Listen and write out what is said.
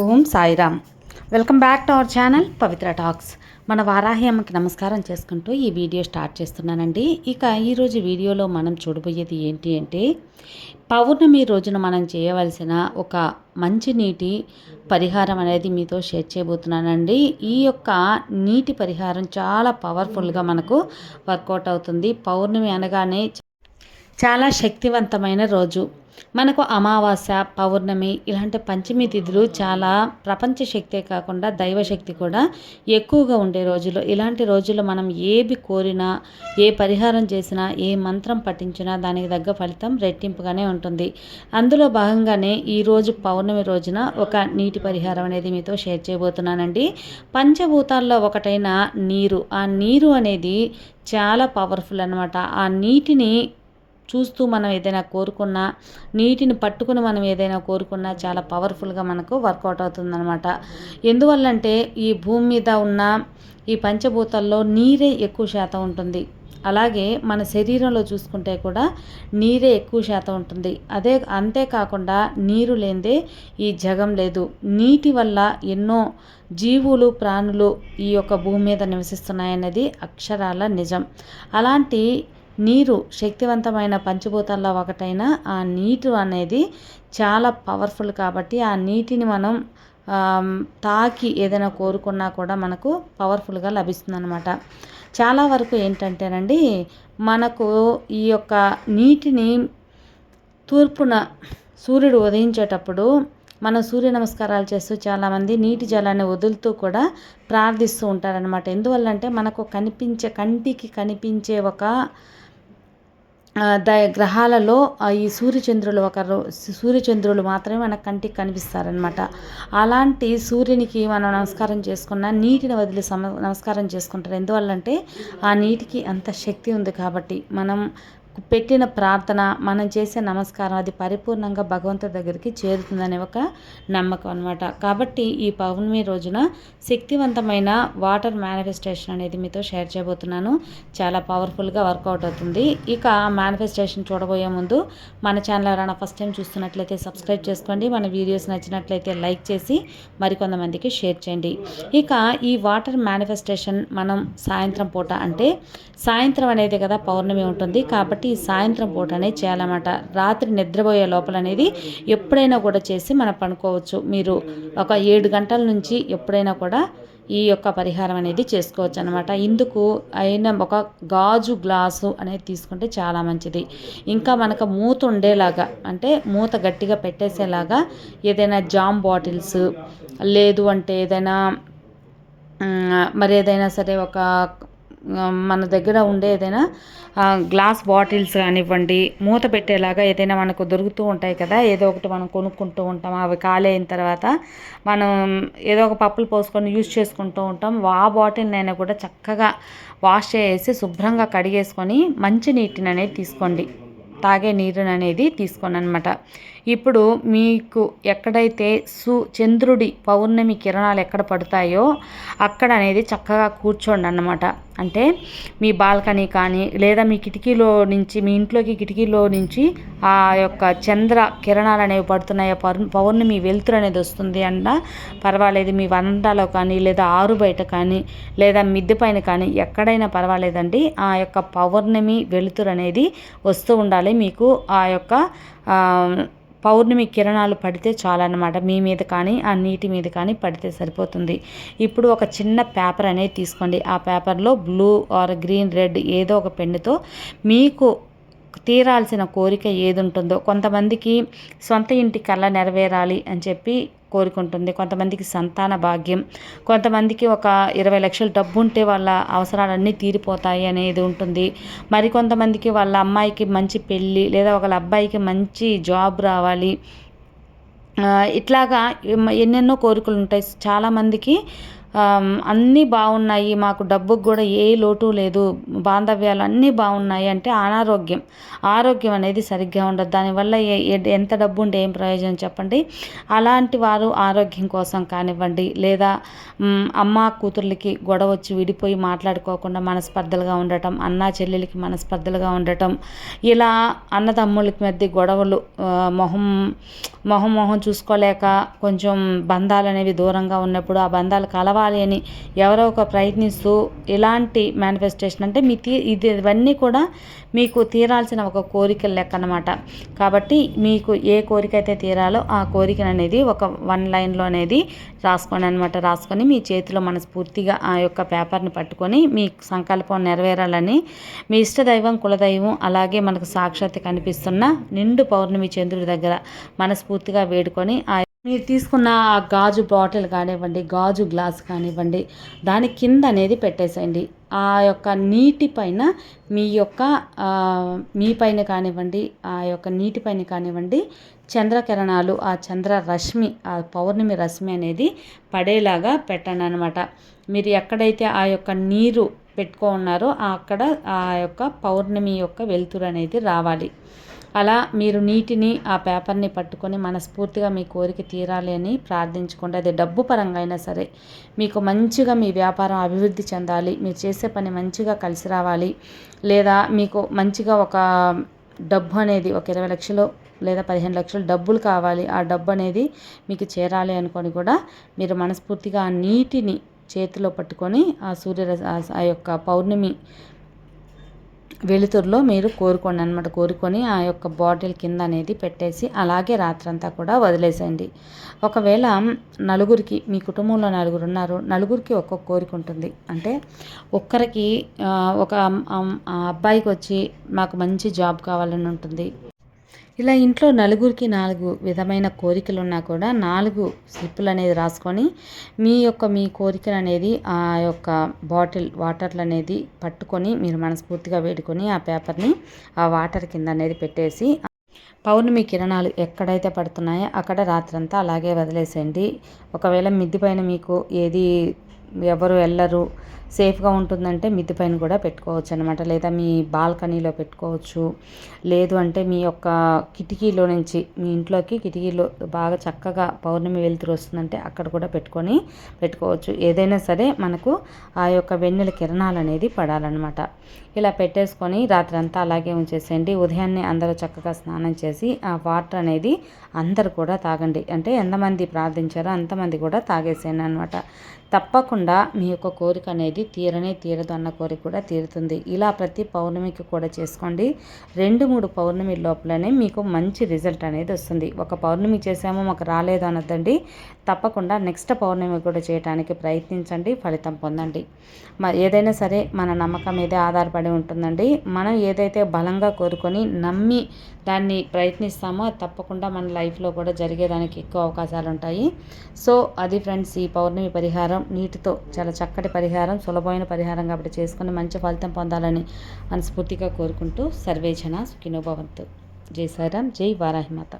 Om Sairam. Welcome back to our channel Pavitra talks. మన వారాహి అమ్మకి నమస్కారం చేసుకుంటూ ఈ వీడియో స్టార్ట్ చేస్తున్నానండి. ఇక ఈరోజు వీడియోలో మనం చూడబోయేది ఏంటి అంటే పౌర్ణమి రోజున మనం చేయవలసిన ఒక మంచి నీటి పరిహారం అనేది మీతో షేర్ చేయబోతున్నానండి. ఈ యొక్క నీటి పరిహారం చాలా పవర్ఫుల్గా మనకు వర్కౌట్ అవుతుంది. పౌర్ణమి అనగానే చాలా శక్తివంతమైన రోజు. మనకు అమావాస్య పౌర్ణమి ఇలాంటి పంచమి తిథులు చాలా ప్రపంచ శక్తే కాకుండా దైవశక్తి కూడా ఎక్కువగా ఉండే రోజులు. ఇలాంటి రోజుల్లో మనం ఏది కోరినా ఏ పరిహారం చేసినా ఏ మంత్రం పఠించినా దానికి తగ్గ ఫలితం రెట్టింపుగానే ఉంటుంది. అందులో భాగంగానే ఈరోజు పౌర్ణమి రోజున ఒక నీటి పరిహారం అనేది మీతో షేర్ చేయబోతున్నానండి. పంచభూతాల్లో ఒకటైన నీరు. ఆ నీరు అనేది చాలా పవర్ఫుల్ అనమాట ఆ నీటిని చూస్తూ మనం ఏదైనా కోరుకున్నా నీటిని పట్టుకుని మనం ఏదైనా కోరుకున్నా చాలా పవర్ఫుల్గా మనకు వర్కౌట్ అవుతుందన్నమాట. ఎందువల్లంటే ఈ భూమి మీద ఉన్న ఈ పంచభూతాల్లో నీరే ఎక్కువ శాతం ఉంటుంది. అలాగే మన శరీరంలో చూసుకుంటే కూడా నీరే ఎక్కువ శాతం ఉంటుంది. అదే అంతేకాకుండా నీరు లేదే ఈ జగం లేదు. నీటి వల్ల ఎన్నో జీవులు ప్రాణులు ఈ యొక్క భూమి మీద నివసిస్తున్నాయన్నది అక్షరాల నిజం. అలాంటి నీరు శక్తివంతమైన పంచభూతాల్లో ఒకటైన ఆ నీరు అనేది చాలా పవర్ఫుల్ కాబట్టి ఆ నీటిని మనం తాకి ఏదైనా కోరుకున్నా కూడా మనకు పవర్ఫుల్గా లభిస్తుంది అనమాట చాలా వరకు ఏంటంటేనండి మనకు ఈ యొక్క నీటిని తూర్పున సూర్యుడు ఉదయించేటప్పుడు మనం సూర్య నమస్కారాలు చేస్తూ చాలామంది నీటి జలాన్ని వదులుతూ కూడా ప్రార్థిస్తూ ఉంటారనమాట ఎందువల్లంటే మనకు కనిపించే కంటికి కనిపించే ఒక ద గ్రహాలలో ఈ సూర్యచంద్రులు ఒక సూర్యచంద్రులు మాత్రమే మన కంటికి కనిపిస్తారనమాట అలాంటి సూర్యునికి మనం నమస్కారం చేసుకున్న నీటిని వదిలి సమ నమస్కారం చేసుకుంటారు. ఎందువల్లంటే ఆ నీటికి అంత శక్తి ఉంది కాబట్టి. మనం పెట్టిన ప్రార్థన మనం చేసే నమస్కారం అది పరిపూర్ణంగా భగవంతుడి దగ్గరికి చేరుతుందనే ఒక నమ్మకం అనమాట కాబట్టి ఈ పౌర్ణమి రోజున శక్తివంతమైన వాటర్ మేనిఫెస్టేషన్ అనేది మీతో షేర్ చేయబోతున్నాను. చాలా పవర్ఫుల్గా వర్కౌట్ అవుతుంది. ఇక మేనిఫెస్టేషన్ చూడబోయే ముందు మన ఛానల్ ఎవరైనా ఫస్ట్ టైం చూస్తున్నట్లయితే సబ్స్క్రైబ్ చేసుకోండి. మన వీడియోస్ నచ్చినట్లయితే లైక్ చేసి మరికొంతమందికి షేర్ చేయండి. ఇక ఈ వాటర్ మేనిఫెస్టేషన్ మనం సాయంత్రం పూట అంటే సాయంత్రం అనేది కదా పౌర్ణమి ఉంటుంది. కాబట్టి కాబట్టి సాయంత్రం పూటనే చేయాలన్నమాట. రాత్రి నిద్రపోయే లోపల అనేది ఎప్పుడైనా కూడా చేసి మనం పనుకోవచ్చు మీరు ఒక ఏడు గంటల నుంచి ఎప్పుడైనా కూడా ఈ యొక్క పరిహారం అనేది చేసుకోవచ్చు అనమాట ఇందుకు అయిన ఒక గాజు గ్లాసు అనేది తీసుకుంటే చాలా మంచిది. ఇంకా మనకు మూత ఉండేలాగా అంటే మూత గట్టిగా పెట్టేసేలాగా ఏదైనా జామ్ బాటిల్స్ లేదు అంటే ఏదైనా మరి ఏదైనా సరే ఒక మన దగ్గర ఉండే ఏదైనా గ్లాస్ బాటిల్స్ కానివ్వండి మూత పెట్టేలాగా ఏదైనా మనకు దొరుకుతూ ఉంటాయి కదా ఏదో ఒకటి మనం కొనుక్కుంటూ ఉంటాం అవి ఖాళీ అయిన తర్వాత మనం ఏదో ఒక పప్పులు పోసుకొని యూజ్ చేసుకుంటూ ఉంటాం. ఆ బాటిల్ని అయినా కూడా చక్కగా వాష్ చేసి శుభ్రంగా కడిగేసుకొని మంచి నీటిని అనేది తీసుకోండి. తాగే నీరుని అనేది తీసుకోండి అనమాట ఇప్పుడు మీకు ఎక్కడైతే సు చంద్రుడి పౌర్ణమి కిరణాలు ఎక్కడ పడతాయో అక్కడ అనేది చక్కగా కూర్చోండి అన్నమాట. అంటే మీ బాల్కనీ కానీ లేదా మీ కిటికీలో నుంచి మీ ఇంట్లోకి కిటికీలో నుంచి ఆ యొక్క చంద్ర కిరణాలు అనేవి పడుతున్నాయో. పౌర్ణమి వెలుతురు అనేది వస్తుంది అన్న పర్వాలేదు మీ వనండాలో కానీ లేదా ఆరు బయట కానీ లేదా మిద్దె పైన కానీ ఎక్కడైనా పర్వాలేదండి. ఆ యొక్క పౌర్ణమి వెలుతురు అనేది వస్తూ ఉండాలి. మీకు ఆ యొక్క పౌర్ణమి కిరణాలు పడితే చాలన్నమాట. మీ మీద కానీ ఆ నీటి మీద కానీ పడితే సరిపోతుంది. ఇప్పుడు ఒక చిన్న పేపర్ అనేది తీసుకోండి. ఆ పేపర్లో బ్లూ ఆర్ గ్రీన్ రెడ్ ఏదో ఒక పెన్నుతో మీకు తీరాల్సిన కోరిక ఏది ఉంటుందో కొంతమందికి సొంత ఇంటి కళ నెరవేరాలి అని చెప్పి కోరుకుంటుంది. కొంతమందికి సంతాన భాగ్యం కొంతమందికి ఒక ఇరవై లక్షల డబ్బు ఉంటే వాళ్ళ అవసరాలన్నీ తీరిపోతాయి అనేది ఉంటుంది. మరి కొంతమందికి వాళ్ళ అమ్మాయికి మంచి పెళ్ళి లేదా ఒకళ్ళ అబ్బాయికి మంచి జాబ్ రావాలి. ఇట్లాగా ఎన్నెన్నో కోరికలు ఉంటాయి. చాలామందికి అన్నీ బాగున్నాయి. మాకు డబ్బుకు కూడా ఏ లోటు లేదు. బాంధవ్యాలు అన్నీ బాగున్నాయి అంటే అనారోగ్యం. ఆరోగ్యం అనేది సరిగ్గా ఉండదు. దానివల్ల ఏ- ఎంత డబ్బు ఉంటే ఏం ప్రయోజనం చెప్పండి. అలాంటి వారు ఆరోగ్యం కోసం కానివ్వండి. లేదా అమ్మ కూతుర్లకి గొడవ వచ్చి విడిపోయి మాట్లాడుకోకుండా మనస్పర్ధలుగా ఉండటం అన్నా చెల్లెలకి మనస్పర్ధలుగా ఉండటం ఇలా అన్నదమ్ములకి మధ్య గొడవలు మొహం మొహం మొహం చూసుకోలేక కొంచెం బంధాలు అనేవి దూరంగా ఉన్నప్పుడు ఆ బంధాలు అవ్వాలి అని ఎవరో ఒక ప్రయత్నిస్తూ ఇలాంటి మేనిఫెస్టేషన్ అంటే మీ తీ ఇది ఇవన్నీ కూడా మీకు తీరాల్సిన ఒక కోరికల లెక్క అనమాట కాబట్టి మీకు ఏ కోరిక అయితే తీరాలో ఆ కోరికను అనేది ఒక వన్ లైన్లో అనేది రాసుకోండి అనమాట రాసుకొని మీ చేతిలో మనస్ఫూర్తిగా ఆ యొక్క పేపర్ని పట్టుకొని మీ సంకల్పం నెరవేరాలని మీ ఇష్టదైవం కులదైవం అలాగే మనకు సాక్షాత్ కనిపిస్తున్న నిండు పౌర్ణమి చంద్రుడి దగ్గర మనస్ఫూర్తిగా వేడుకొని ఆ మీరు తీసుకున్న ఆ గాజు బాటిల్ కానివ్వండి గాజు గ్లాస్ కానివ్వండి దాని కింద అనేది పెట్టేసేయండి. ఆ యొక్క నీటి పైన మీ యొక్క మీ పైన కానివ్వండి ఆ యొక్క నీటి పైన కానివ్వండి చంద్రకిరణాలు ఆ చంద్ర రశ్మి ఆ పౌర్ణమి రశ్మి అనేది పడేలాగా పెట్టండి అనమాట మీరు ఎక్కడైతే ఆ యొక్క నీరు పెట్టుకో ఉన్నారో అక్కడ ఆ యొక్క పౌర్ణమి యొక్క వెలుతురు అనేది రావాలి. అలా మీరు నీటిని ఆ పేపర్ని పట్టుకొని మనస్ఫూర్తిగా మీ కోరిక తీరాలి అని ప్రార్థించుకోండి. అది డబ్బు పరంగా అయినా సరే మీకు మంచిగా మీ వ్యాపారం అభివృద్ధి చెందాలి. మీరు చేసే పని మంచిగా కలిసి రావాలి. లేదా మీకు మంచిగా ఒక డబ్బు అనేది ఒక ఇరవై లక్షలు లేదా పదిహేను లక్షలు డబ్బులు కావాలి. ఆ డబ్బు అనేది మీకు చేరాలి అనుకొని కూడా మీరు మనస్ఫూర్తిగా ఆ నీటిని చేతిలో పట్టుకొని ఆ సూర్య ఆ యొక్క పౌర్ణమి వెలుతురులో మీరు కోరుకోండి అనమాట కోరుకొని ఆ యొక్క బాటిల్ కింద అనేది పెట్టేసి అలాగే రాత్రంతా కూడా వదిలేసేయండి. ఒకవేళ నలుగురికి మీ కుటుంబంలో నలుగురు ఉన్నారు నలుగురికి ఒక్కొక్క కోరిక ఉంటుంది. అంటే ఒక్కరికి ఒక అబ్బాయికి వచ్చి మాకు మంచి జాబ్ కావాలని ఉంటుంది. ఇలా ఇంట్లో నలుగురికి నాలుగు విధమైన కోరికలు ఉన్నా కూడా నాలుగు స్లిప్పులు అనేది రాసుకొని మీ యొక్క మీ కోరికలు అనేది ఆ యొక్క బాటిల్ వాటర్లు అనేది పట్టుకొని మీరు మనస్ఫూర్తిగా వేడుకొని ఆ పేపర్ని ఆ వాటర్ కింద అనేది పెట్టేసి పౌర్ణమి కిరణాలు ఎక్కడైతే పడుతున్నాయో అక్కడ రాత్రంతా అలాగే వదిలేసేయండి. ఒకవేళ మిద్ది పైన మీకు ఏది ఎవరు వెళ్ళరు సేఫ్గా ఉంటుందంటే మిద్ది పైన కూడా పెట్టుకోవచ్చు అనమాట లేదా మీ బాల్కనీలో పెట్టుకోవచ్చు. లేదు అంటే మీ యొక్క కిటికీలో నుంచి మీ ఇంట్లోకి కిటికీలో బాగా చక్కగా పౌర్ణమి వెలుతురు వస్తుందంటే అక్కడ కూడా పెట్టుకొని పెట్టుకోవచ్చు. ఏదైనా సరే మనకు ఆ యొక్క వెన్నెల కిరణాలు అనేది పడాలన్నమాట. ఇలా పెట్టేసుకొని రాత్రి అంతా అలాగే ఉంచేసేయండి. ఉదయాన్నే అందరూ చక్కగా స్నానం చేసి ఆ వాటర్ అనేది అందరు కూడా తాగండి. అంటే ఎంతమంది ప్రార్థించారో అంతమంది కూడా తాగేసేయండి అనమాట తప్పకుండా మీ యొక్క కోరిక అనేది తీరనే తీరదు అన్న కోరిక కూడా తీరుతుంది. ఇలా ప్రతి పౌర్ణమికి కూడా చేసుకోండి. రెండు మూడు పౌర్ణమి లోపలనే మీకు మంచి రిజల్ట్ అనేది వస్తుంది. ఒక పౌర్ణమి చేసామో మాకు రాలేదు అనొద్దండి. తప్పకుండా నెక్స్ట్ పౌర్ణమి కూడా చేయడానికి ప్రయత్నించండి. ఫలితం పొందండి. ఏదైనా సరే మన నమ్మకం మీదే ఆధారపడి ఉంటుందండి. మనం ఏదైతే బలంగా కోరుకొని నమ్మి దాన్ని ప్రయత్నిస్తామో అది తప్పకుండా మన లైఫ్లో కూడా జరిగేదానికి ఎక్కువ అవకాశాలు ఉంటాయి సో అది ఫ్రెండ్స్ ఈ పౌర్ణమి పరిహారం నీటితో చాలా చక్కటి పరిహారం. సులభమైన పరిహారం కాబట్టి చేసుకుని మంచి ఫలితం పొందాలని మనస్ఫూర్తిగా కోరుకుంటూ సర్వేజన సుఖినోభవంతు జై సారాం జై వారాహిమాత.